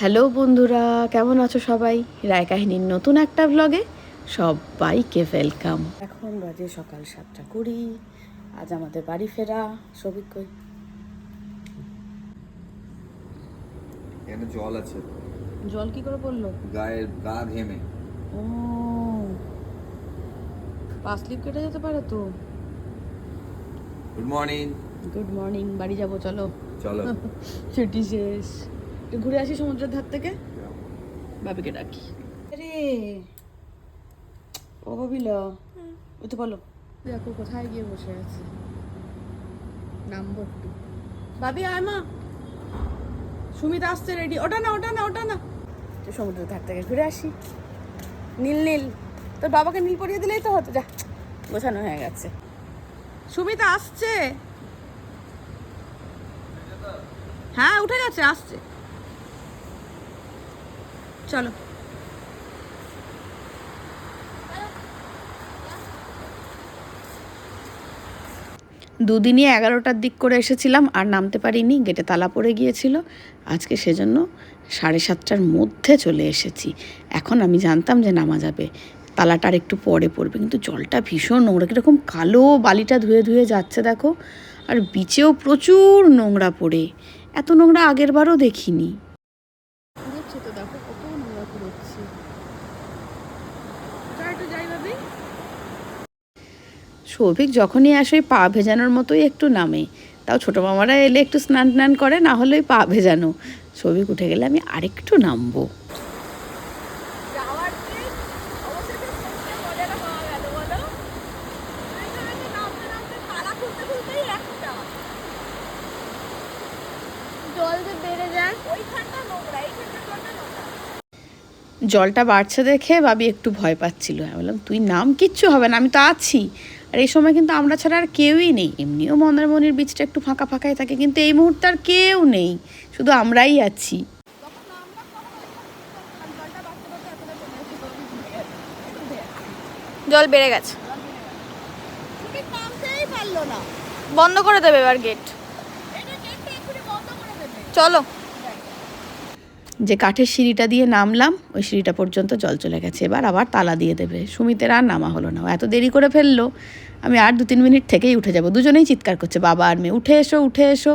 Hello বন্ধুরা কেমন আছো সবাই? রায় কাহিনীর নতুন একটা ব্লগে সবাইকে ওয়েলকাম এখন বাজে সকাল সাতটা কুড়ি আজ আমাদের বাড়ি ফেরা সবিক কই? জল আছে। জল কি করে পড়ল? গায়ের গা ঘেমে। ও পা স্লিপ কেটে যেতে পারে তো? গুড মর্নিং গুড মর্নিং বাড়ি যাব চলো। চলো। ছুটি শেষ। ঘুরে আসি সমুদ্রের ধার থেকে? বাবিকে ডাকি। আরে ও ওই তো বলো। দেখো কোথায় গিয়ে বসে আছে? নামবো একটু বাবি আয় মা। সুমিত আসছে রেডি ওটা না ওটা না ওটা না। তো সমুদ্রের ধার থেকে ঘুরে আসি। নীল নীল। তোর বাবাকে নীল পরিয়ে দিলেই তো হতো। যা গোছানো হয়ে গেছে। সুমিত আসছে। হ্যাঁ উঠে গেছে আসছে। চলো। দুদিনই এগারোটার দিক করে এসেছিলাম, আর নামতে পারিনি, গেটে তালা পড়ে গিয়েছিল। আজকে সেজন্য সাড়ে সাতটার মধ্যে চলে এসেছি। এখন আমি জানতাম যে নামা যাবে। তালাটা আর একটু পরে পড়বে, কিন্তু জলটা ভীষণ নোংরা, কীরকম কালো বালিটা ধুয়ে ধুয়ে যাচ্ছে, দেখো। আর বিচেও প্রচুর নোংরা পড়ে। এত নোংরা আগের বারও দেখিনি দেখছি তো দেখো কত নোংরা কুড়োচ্ছে সৌভিক যখনই আসে, পা ভেজানোর মতোই একটু নামে। তাও ছোটো মামারা এলে একটু স্নান টান করে, না হলে পা ভেজানো। সৌভিক উঠে গেলে আমি আরেকটু নামবো জল যে বেড়ে যায় ওইখানটা নোংরা এইখানটা জলটা নোংরা জলটা বাড়ছে দেখে বাবি একটু ভয় পাচ্ছিল। আমি বললাম তুই নাম কিচ্ছু হবে না আমি তো আছি। আর এই সময় কিন্তু আমরা ছাড়া আর কেউই নেই। এমনিও মন্দারমণির বীজটা একটু ফাঁকা ফাঁকাই থাকে কিন্তু এই মুহূর্তে আর কেউ নেই। শুধু আমরাই আছি। জল বেড়ে গেছে। বন্ধ করে দেবে এবার গেট চলো। যে কাঠের সিঁড়িটা দিয়ে নামলাম, ওই সিঁড়িটা পর্যন্ত জল চলে গেছে। এবার আবার তালা দিয়ে দেবে। সুমিতের আর নামা হলো না। এত দেরি করে ফেলল, আমি আর দু তিন মিনিট থেকেই উঠে যাব। দুজনেই চিৎকার করছে, বাবা আর মেয়ে, উঠে এসো উঠে এসো।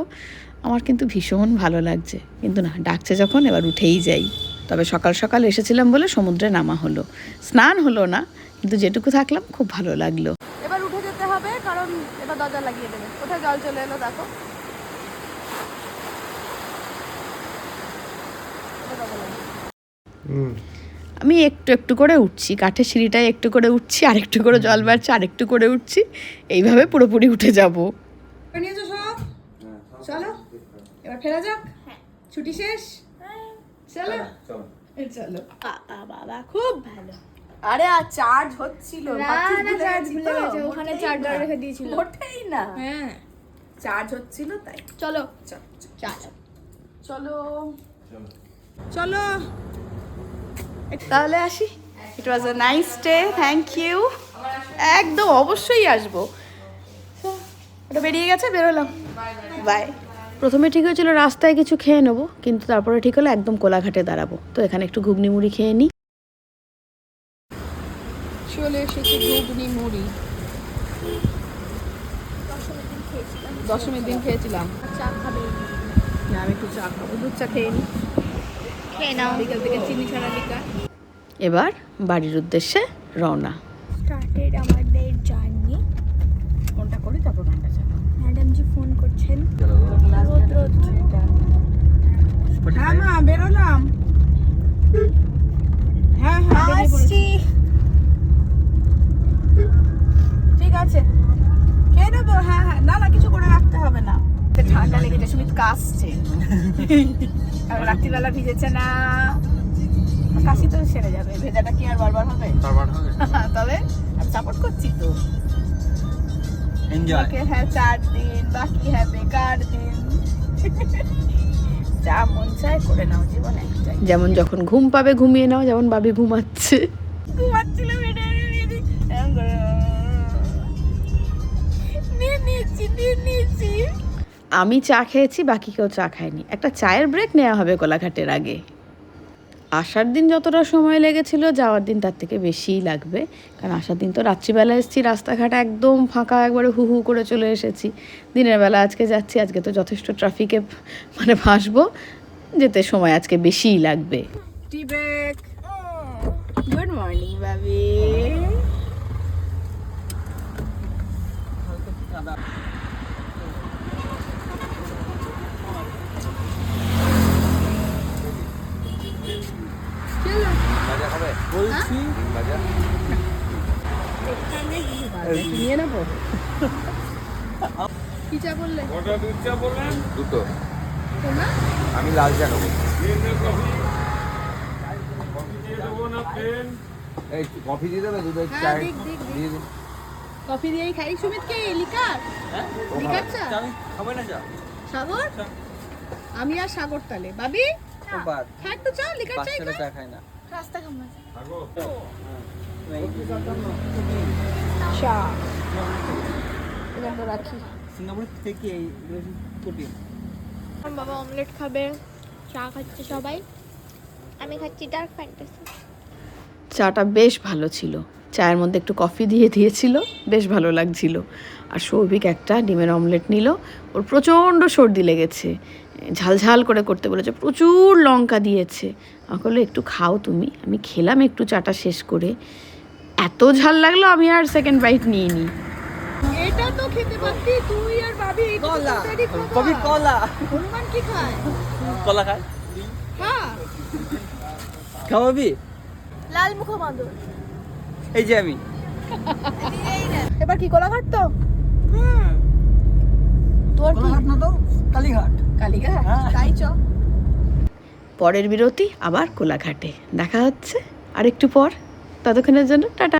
আমার কিন্তু ভীষণ ভালো লাগছে। কিন্তু না, ডাকছে যখন, এবার উঠেই যাই। তবে সকাল সকাল এসেছিলাম বলে সমুদ্রে নামা হলো। স্নান হলো না, কিন্তু যেটুকু থাকলাম, খুব ভালো লাগল। এবার উঠে যেতে হবে, কারণ এবার দরজা লাগিয়ে দেবে। কোথায় জল চলে এলো, দেখো। আমি একটু একটু করে উঠছি কাঠের সিঁড়িটায় একটু করে উঠছি আর একটু করে জল বাড়ছে আর একটু করে উঠছি এইভাবে পুরোপুরি উঠে যাব। সব? চলো এবার ফেরা যাক। ছুটি শেষ? চলো। চলো। চলো। বাবা বাবা খুব ভালো। আরে আর চার্জ হচ্ছিল। চার্জ ভুলে গেছে ওখানে চার্জার রেখে দিয়েছিল। মোটেই না। হ্যাঁ। চার্জ হচ্ছিল তাই। চলো। চল, চল। চলো। চলো। তাহলে আসি। It was a nice day thank you একদম অবশ্যই আসব। ওটা বেরিয়ে গেছে বেরোলাম বাই প্রথমে ঠিক হয়েছিল রাস্তায় কিছু খেয়ে নেব কিন্তু তারপরে ঠিক হলো একদম কোলাঘাটে দাঁড়াবো। তো এখানে একটু ঘুগনি মুড়ি খেয়ে নিই চলে এসেছি ঘুগনি মুড়ি। দশমীর দিন খেয়েছিলাম। চা খাবে। না আমি একটু চা খাব। দুধ চা খেয়ে নিই খেয়ে নাও। বিকেল থেকে চিনি ছাড়া লিকা এবার বাড়ির উদ্দেশ্যে রওনা। স্টার্টেড আমাদের জার্নি কোনটা করি তারপর গানটা চালাবো ম্যাডাম জি ফোন করছেন। রোদ রোদ। হ্যাঁ মা বেরোলাম। হ্যাঁ হ্যাঁ বেরিয়ে পড়েছি। আসছি। ঠিক আছে। খেয়ে নেব হ্যাঁ হ্যাঁ। না না কিছু করে রাখতে হবে না। ঠান্ডা লেগেছে সুমিত কাশছে। আর রাত্রিবেলা ভিজেছে না। কাশি তো সেরে যাবে। ভেজাটা কি আর বারবার হবে? তারপর হবে। তবে আমি সাপোর্ট করছি তো। এনজয় ওকে হ্যাঁ চার দিন বাকি হ্যাঁ বেকার দিন। যা মন চায় করে নাও জীবন একটাই। যেমন যখন ঘুম পাবে ঘুমিয়ে নাও যেমন বাবি ঘুমাচ্ছে। ঘুমাচ্ছিল বেডে আমি চা খেয়েছি বাকি কেউ চা খায়নি। একটা চায়ের ব্রেক নেওয়া হবে কোলাঘাটের আগে। আসার দিন যতটা সময় লেগেছিল যাওয়ার দিন তার থেকে বেশিই লাগবে। কারণ আসার দিন তো রাত্রিবেলা এসেছি রাস্তাঘাট একদম ফাঁকা একবারে হু হু করে চলে এসেছি। দিনের বেলা আজকে যাচ্ছি আজকে তো যথেষ্ট ট্রাফিকে মানে ভাসবো। যেতে সময় আজকে বেশিই লাগবে। Tea break good morning Babi বলছি নিয়ে নেব কি চা বললে দুটো। তোমরা? আমি লাল চা খাব। এই কফি দিয়ে দেবে? দুধের হ্যাঁ, দিক। দিয়ে দিন কফি দিয়েই খাই। সুমিত কে লিকার লিকার চা? খাবে না চা। সাগর? আমি আর সাগর তালে। বাবি? বাদ। খা একটু চা লিকার চা খায় না। চা। রাখি। সিঙ্গাপুর থেকে এই প্রোটিন আমার বাবা অমলেট খাবে চা খাচ্ছে সবাই। আমি খাচ্ছি ডার্ক ফ্যান্টাসি চাটা বেশ ভালো ছিল। চায়ের মধ্যে একটু কফি দিয়ে দিয়েছিল বেশ ভালো লাগছিল। আর সৌভিক একটা ডিমের অমলেট নিল ওর প্রচণ্ড সর্দি লেগেছে। ঝালঝাল করে করতে বলেছে প্রচুর লঙ্কা দিয়েছে। আমাকে বলল একটু খাও তুমি আমি খেলাম একটু চাটা শেষ করে। এত ঝাল লাগল আমি আর সেকেন্ড বাইট নিয়ে নিই এটা তো খেতে পারতি তুই আর বাবি কলা। কলা। হনুমান কি খায়? কলা খায়? হ্যাঁ। খাওয়াবি লাল মুখো বাঁদর এই যে আমি। এবার কি কোলাঘাট তো? তোর কি? না তো কালীঘাট। কালীঘাট? হ্যাঁ। তাই চ। পরের বিরতি আবার কোলাঘাটে। দেখা হচ্ছে আর একটু পর। ততক্ষণের জন্য টাটা।